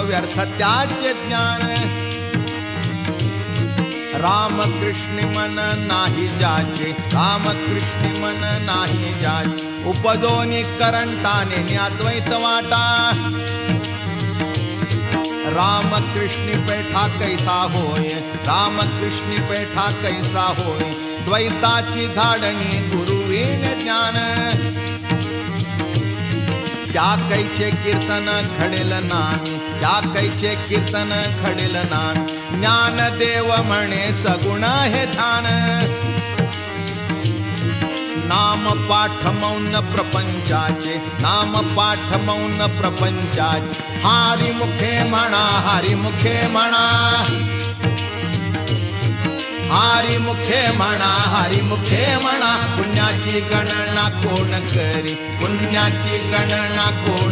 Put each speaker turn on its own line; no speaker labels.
व्यर्थ त्याचे ज्ञान. रामकृष्ण मन नाही जाचे रामकृष्ण मन नाही जाचे. उपजोनी करंटाने अद्वैत वाटा. रामकृष्ण पेठा कैसा होय रामकृष्ण पेठा कैसा होय द्वैताची झाडणी गुरुवीण ज्ञान. या कैचे कीर्तन घडेल नामी या कैचे कीर्तन घडेल नामी ज्ञान देव म्हणे सगुण हे ध्यान. नाम पाठ मौन प्रपंचाचे नाम पाठ मौन प्रपंचाचे. हारी मुखे म्हणा हरी मुखे म्हणा. हारी मुखे म्हणा हरी मुखे म्हणा. पुण्याची गणना कोण करी? पुण्याची गणना कोण